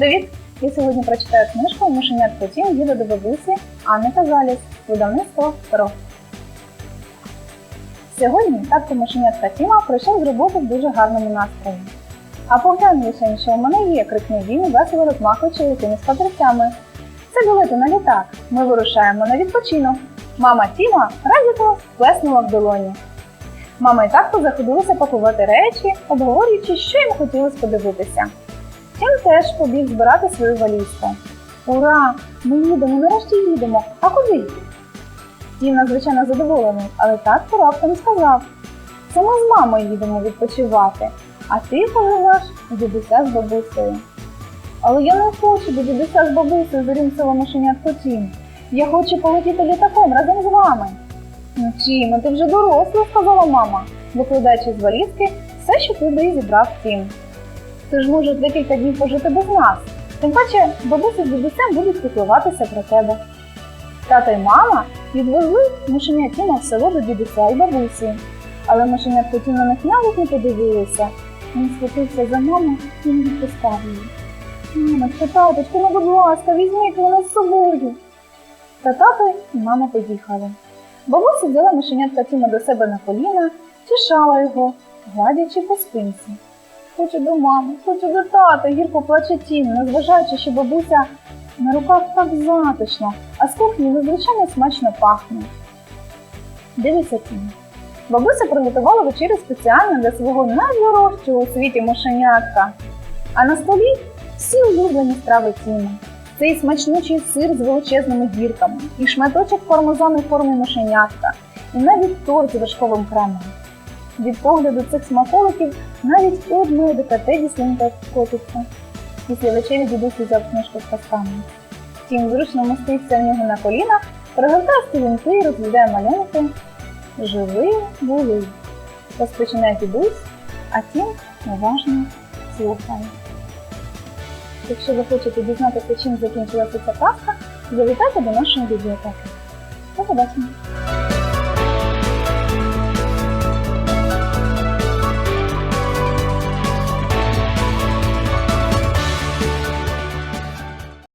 Привіт! Я сьогодні прочитаю книжку Мишенят Потім їде до бабусі Анни Казаліс, видавництво «Ро». Сьогодні татко Мишенятка Тіма прийшов з роботи в дуже гарному настрої. А поглянь лише, що у мене є, крикнув він, весело розмахуючи якимись папірцями. Це білети на літак. Ми вирушаємо на відпочинок. Мама Тіма радісно сплеснула в долоні. Мама і татко заходилися пакувати речі, обговорюючи, що їм хотілося подивитися. Тім теж побіг збирати свою валізку. Ура! Ми їдемо, нарешті їдемо. А куди? Тім надзвичайно задоволений, але татко раптом сказав: це ми з мамою їдемо відпочивати, а ти поживеш дідуся з бабусею. Але я не хочу до дідуся з бабусею зарінцева мишенятко Тім. Я хочу полетіти літаком разом з вами. Ну, Тіма, ти вже доросла, сказала мама, викладаючи з валізки все, що туди зібрав Тім. Ти ж можеш декілька днів пожити без нас. Тим паче, бабуся з дідусем будуть піклуватися про тебе. Тато й мама відвезли мишеня Тіма в село до дідуся і бабусі. Але мишенятко Тім на них навіть не подивилися. Він схватився за маму і не відпускав її. Мамочка, таточко, ну будь ласка, візьміть мене з собою. Та тато і мама поїхали. Бабуся взяла мишенятка Тіма до себе на коліна, тішала його, гладячи по спинці. Хочу до мами, хочу до тата, гірко плаче Тім, незважаючи, що бабуся на руках так затишно, а з кухні надзвичайно смачно пахне. Дивися Тім. Бабуся приготувала вечерю спеціально для свого найдорожчого у світі мишенятка. А на столі всі улюблені страви Тіма. Це і сир з величезними дірками, і шматочок пармезану в формі мишенятка, і навіть торт з вершковим кремом. Від погляду цих смаколиків навіть у одної декатеді слинка котиться. Після вечері дідусь взяв книжку з казками. Тім зручно моститься в нього на колінах, перегортає сторінки і розглядає малюнки. Живи були. Розпочинає дідусь, а тім уважно слухає. Якщо ви хочете дізнатися, чим закінчилася ця казка, завітайте до нашої бібліотеки. До побачення!